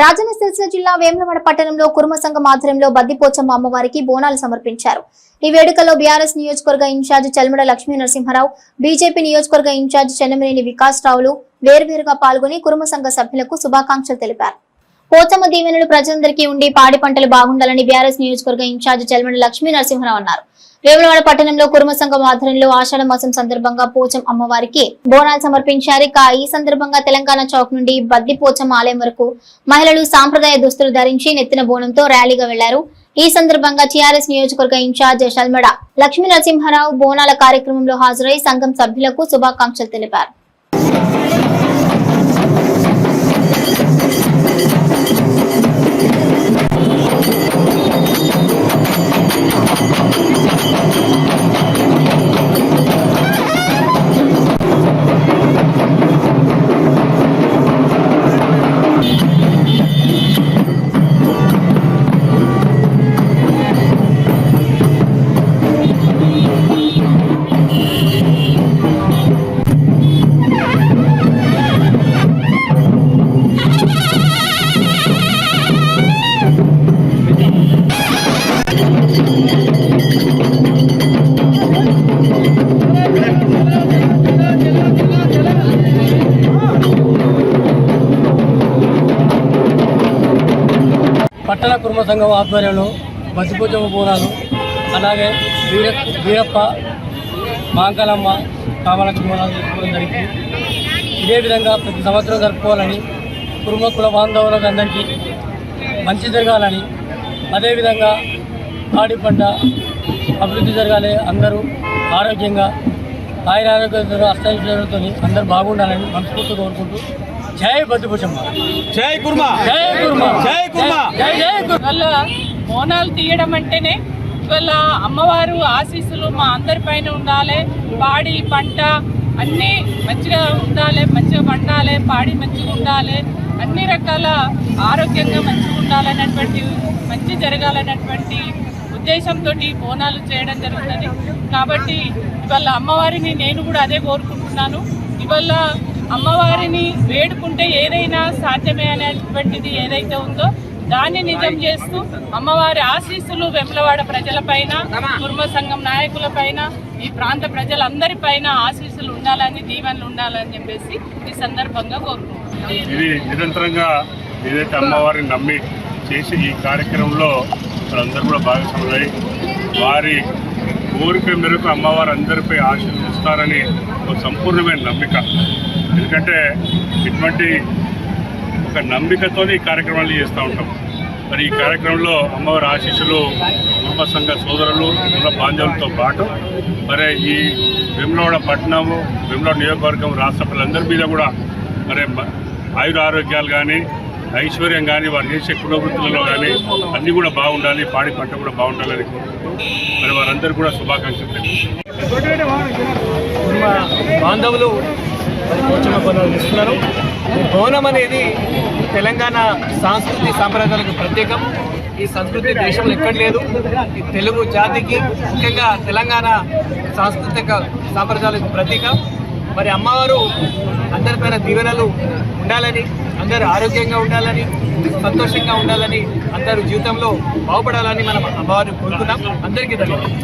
రాజన్న సిరిసిల్ల జిల్లా వేములవాడ పట్టణంలో కుర్మ సంఘం ఆధ్వర్యంలో బద్దిపోచమ్మ అమ్మవారికి బోనాలు సమర్పించారు. ఈ వేడుకలో బీఆర్ఎస్ నియోజకవర్గ ఇన్ఛార్జ్ చల్మడ లక్ష్మీ నరసింహారావు బీజేపీ నియోజకవర్గ ఇన్ఛార్జ్ చెన్నమనేని వికాస్ రావులు వేర్వేరుగా పాల్గొని కుర్మ సంఘ సభ్యులకు శుభాకాంక్షలు తెలిపారు. పోచమ్మ దీవెనలు ప్రజలందరికీ ఉండి పాడి పంటలు బాగుండాలని బీఆర్ఎస్ నియోజకవర్గ ఇన్ఛార్జ్ చల్మడ లక్ష్మీ నరసింహరావు అన్నారు. వేములవాడ పట్టణంలో కుర్మ సంఘం ఆధ్వర్యంలో ఆషాఢ మాసం సందర్భంగా పోచం అమ్మవారికి బోనాలు సమర్పించారు. ఇక ఈ సందర్భంగా తెలంగాణ చౌక్ నుండి బద్ది పోచం ఆలయం వరకు మహిళలు సాంప్రదాయ దుస్తులు ధరించి నెత్తిన బోనంతో ర్యాలీగా వెళ్ళారు. ఈ సందర్భంగా టీఆర్ఎస్ నియోజకవర్గ ఇన్ఛార్జ్ షల్మడ లక్ష్మీ నరసింహారావు బోనాల కార్యక్రమంలో హాజరై సంఘం సభ్యులకు శుభాకాంక్షలు తెలిపారు. పట్టణ కుర్మ సంఘం ఆధ్వర్యంలో బతిపూజమ్మ బోనాలు అలాగే వీర వీరప్ప మాంకలమ్మ కామలక్ష్మి బోనాలు జరుపుకోవడం జరిగింది. ఇదే విధంగా ప్రతి సంవత్సరం జరుపుకోవాలని కుర్మ కుల బాంధవులకు అందరికీ మంచి జరగాలని అదేవిధంగా పాడి పంట అభివృద్ధి జరగాలి అందరూ ఆరోగ్యంగా ఆయన ఆరోగ్యంతో అష్టైశ్వర్యంతో అందరూ బాగుండాలని మనస్ఫూర్తి కోరుకుంటూ జై బతిపూజమ్మ జై కుర్మా. జై కుర్మ. జై కుర్మ. జై జై కుర్మ. వాళ్ళ బోనాలు తీయడం అంటేనే వాళ్ళ అమ్మవారు ఆశీస్సులు మా అందరి పైన ఉండాలి. పాడి పంట అన్నీ మంచిగా ఉండాలి మంచిగా పండాలి పాడి మంచిగా ఉండాలి. అన్ని రకాల ఆరోగ్యంగా మంచిగా ఉండాలనేటువంటి మంచి జరగాలనేటువంటి ఉద్దేశంతో బోనాలు చేయడం జరుగుతుంది. కాబట్టి ఇవాళ అమ్మవారిని నేను కూడా అదే కోరుకుంటున్నాను. ఇవాళ అమ్మవారిని వేడుకుంటే ఏదైనా సాధ్యమే అనేటువంటిది ఏదైతే ఉందో దాన్ని నిజం చేస్తూ అమ్మవారి ఆశీస్సులు వెమ్లవాడ ప్రజలపైన కుర్మ సంఘం నాయకులపైన ఈ ప్రాంత ప్రజలందరిపైన ఆశీస్సులు ఉండాలని దీవెనలు ఉండాలని చెప్పేసి ఈ సందర్భంగా కోరుకుంటున్నాం. ఇది నిరంతరంగా ఏదైతే అమ్మవారిని నమ్మి చేసి ఈ కార్యక్రమంలో వాళ్ళందరూ కూడా భాగస్వాములై వారి కోరిక మేరకు అమ్మవారు అందరిపై ఆశీర్వదిస్తారని ఒక సంపూర్ణమైన నమ్మిక. ఎందుకంటే ఇటువంటి ఒక నమ్మికతో ఈ కార్యక్రమాలు చేస్తూ ఉంటాం. మరి ఈ కార్యక్రమంలో అమ్మవారి ఆశీస్సులు కుటుంబ సంఘ సోదరులు కుల బాంధవులతో పాటు మరి ఈ వెమ్లవాడ పట్టణము వెమ్లవాడ నియోజకవర్గం రాష్ట్ర ప్రజలందరి మీద కూడా మరి మ- ఆయుర ఆరోగ్యాలు కానీ ఐశ్వర్యం కానీ వారు చేసే కులవృత్తులలో కానీ అన్నీ కూడా బాగుండాలి పాడి పంట కూడా బాగుండాలని కోరుకుంటూ మరి వారందరూ కూడా శుభాకాంక్షలు బాంధవులు మరి పోచమ్మ బోనాలు ఇస్తున్నారు. బోనం అనేది తెలంగాణ సాంస్కృతిక సాంప్రదాయాలకు ప్రత్యేకం. ఈ సంస్కృతి దేశంలో ఎక్కడ లేదు. ఈ తెలుగు జాతికి ముఖ్యంగా తెలంగాణ సాంస్కృతిక సాంప్రదాయాలకు ప్రతీక. మరి అమ్మవారు అందరిపైన దీవెనలు ఉండాలని అందరూ ఆరోగ్యంగా ఉండాలని సంతోషంగా ఉండాలని అందరూ జీవితంలో బాగుపడాలని మనం అమ్మవారిని కోరుకున్నాం అందరికీ ధన్యవాదాలు.